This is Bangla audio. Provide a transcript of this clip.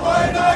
buena